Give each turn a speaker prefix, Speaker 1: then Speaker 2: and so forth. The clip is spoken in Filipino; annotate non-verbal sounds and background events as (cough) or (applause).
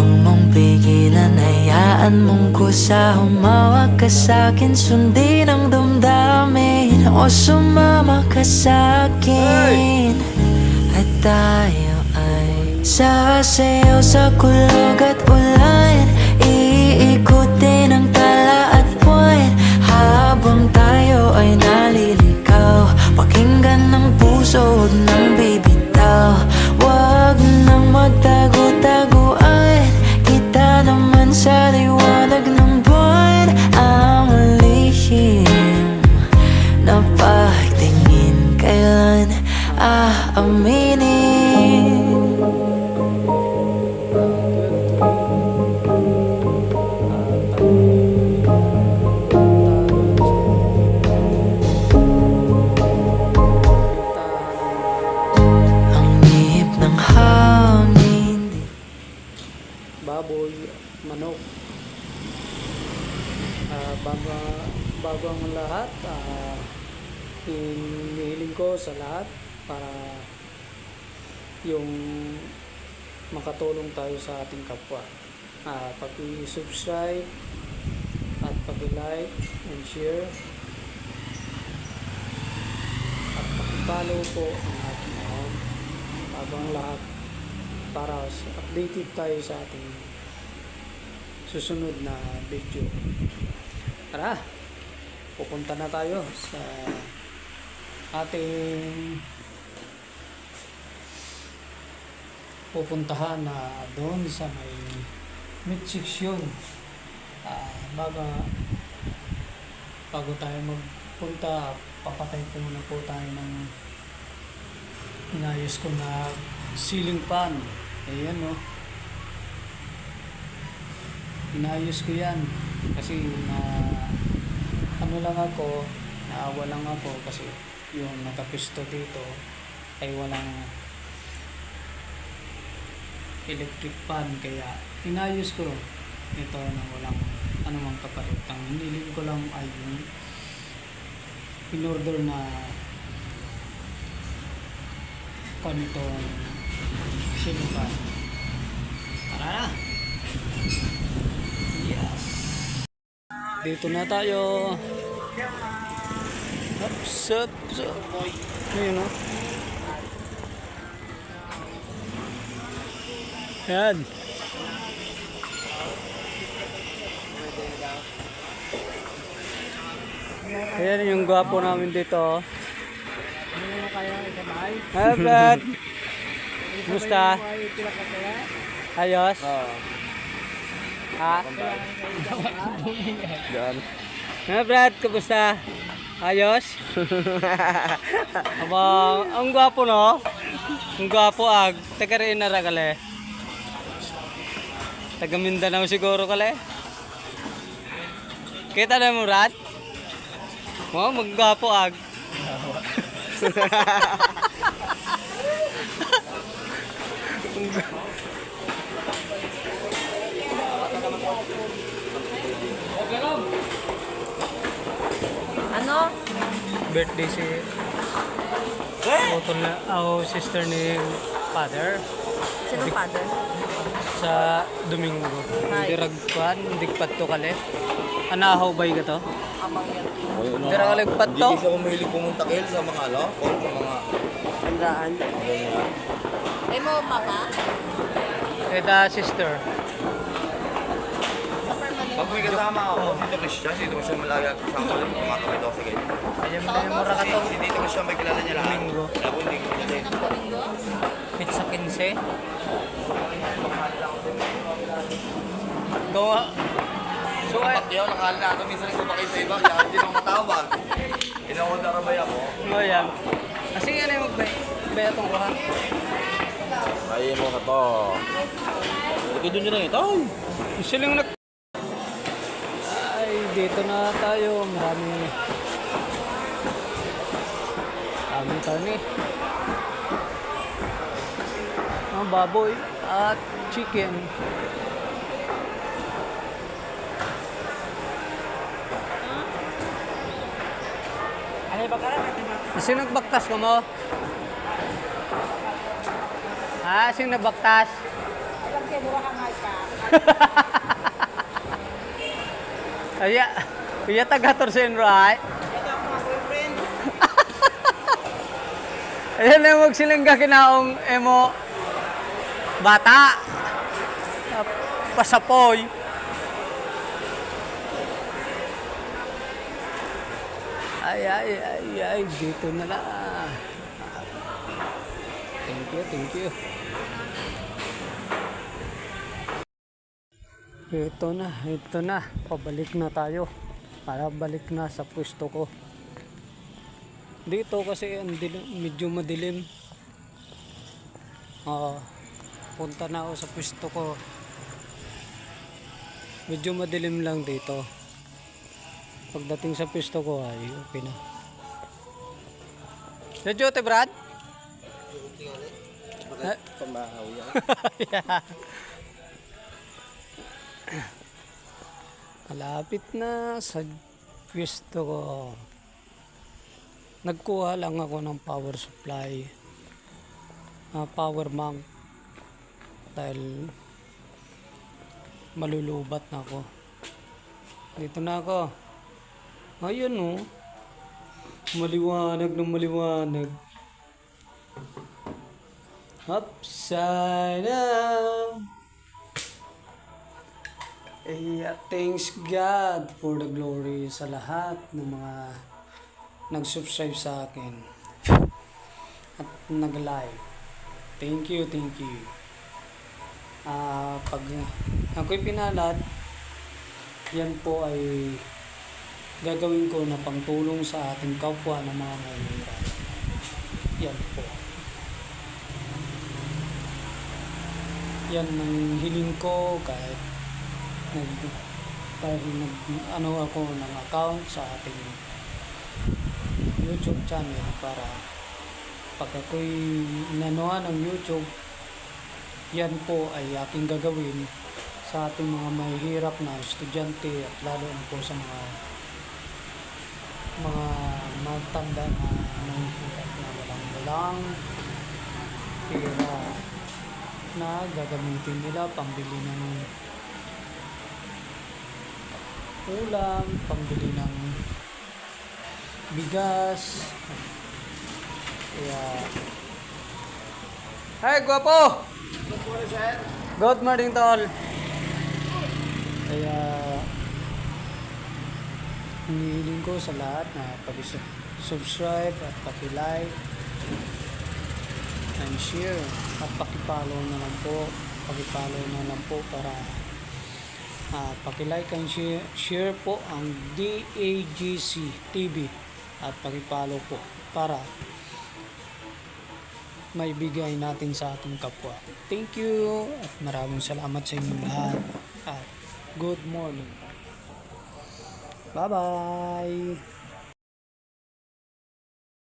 Speaker 1: Huwag mong pigilan, hayaan mong kusa. Humawak ka sa'kin, sundin ang damdamin. O sumama ka sa'kin At tayo ay sasayaw sa kulog at ulan Iikutin
Speaker 2: Ah, bago, bago ang lahat, ah, hinihiling ko sa lahat para yung makatulong tayo sa ating kapwa. Ah, pag-subscribe at pag-like and share at pag-follow po ang ating account bago ang lahat para updated tayo sa ating susunod na video. Tara, pupunta na tayo sa ating pupuntahan na doon sa may mid section. Ah, bago bago tayo magpunta, papatay ko muna po tayo ng inayos ko na ceiling fan. Ayan no. Inayos ko yan. Kasi na ano lang ako, naawa lang ako kasi yung nakapisto dito ay walang electric fan kaya inayos ko ito na walang anumang kapalit. Ang ko lang ay yung in-order na kanitong sinukan. Tara na! Dito na tayo. Ups. Ayun o. Yan. Ayan yung gwapo namin dito. Hi, Brad. Kumusta? Ayos?
Speaker 3: Oo.
Speaker 2: Ha?
Speaker 3: Diyan.
Speaker 2: Ha, Brad? Kumusta? Ayos? Abang, ang gwapo no? Ang gwapo ag. Taga rin na kale. Taga Mindanao siguro kale. Kita na mo, Brad? Wow, maggwapo ag. (laughs) birthday si utol na ako sister ni father
Speaker 4: Sino father?
Speaker 2: sa Domingo.
Speaker 4: Hi.
Speaker 2: Dirag kuan, digpat to kale. Anahaw bay ka to?
Speaker 4: Amang yan.
Speaker 2: Dira ka lagpat
Speaker 3: Hindi
Speaker 2: to?
Speaker 3: kasi ako mahilig pumunta kayo sa mga ano, o sa mga
Speaker 4: Handaan. Ay mo, mama?
Speaker 2: Ita sister.
Speaker 3: Pag may kasama ako, Dito Christian, si Dito Christian malaga kasama ko lang, kumakawin ako sa ganyan.
Speaker 2: Ayam na yung mura ka to.
Speaker 3: si Dito Christian may kilala niya lahat.
Speaker 2: Domingo.
Speaker 3: Labunding ko siya.
Speaker 4: Ang Domingo?
Speaker 2: Pizza 15. Gawa. So, ay,
Speaker 3: Pati ako nakahal na ako, minsan nagpapa kayo sa iba, kaya hindi ako matawag. Inawag na rabay ako.
Speaker 2: yan? Kasi ano yung magbay? Baya itong kuhan.
Speaker 3: Ay, mo ka to. Ito doon nyo lang ito.
Speaker 2: Sila yung nag... Dito na tayo. Marami... Marami karne. Mga baboy at chicken. Sino nagbaktas ka mo? Ha? Sino nagbaktas?
Speaker 4: Alam kayo, mura kang (laughs)
Speaker 2: Aya, iya taga Torsen, right? Ayan na mag silang kinaong emo bata. Pasapoy. Ay, ay, ay, ay, dito na lang. Thank you, thank you. Ito na, ito na. Pabalik na tayo. Para balik na sa pwesto ko. Dito kasi ang dilim, medyo madilim. Ah, punta na ako sa pwesto ko. Medyo madilim lang dito. Pagdating sa pwesto ko ay okay na. Sa Jote, Brad? Eh? (laughs) Yeah. Malapit na sa pwesto ko. Nagkuha lang ako ng power supply. ah, power bank. Dahil malulubat na ako. Dito na ako. Ayun oh. Maliwanag ng maliwanag. Upside down. Eh, thanks God for the glory sa lahat ng mga nag-subscribe sa akin at nag-like. Thank you, thank you. Ah, pag ako'y pinalat, yan po ay gagawin ko na pangtulong sa ating kapwa ng mga mahihirap. Yan po. Yan ang hiling ko kahit nag nag ano ako ng account sa ating YouTube channel para pag ako'y inanuhan ng YouTube yan po ay aking gagawin sa ating mga mahihirap na estudyante at lalo na po sa mga mga matanda na mahihirap na walang walang pera na gagamitin nila pambili ng ulam, pambili ng bigas. Kaya... Hi, guwapo! Good morning, tol. Kaya... Hinihiling ko sa lahat na pag-subscribe at pag-like and share at paki-follow na lang po paki-follow na lang po para Ah, paki-like and share, share po ang DAGC TV at paki-follow po para maibigay natin sa ating kapwa. Thank you at maraming salamat sa inyong lahat at good morning. Bye-bye!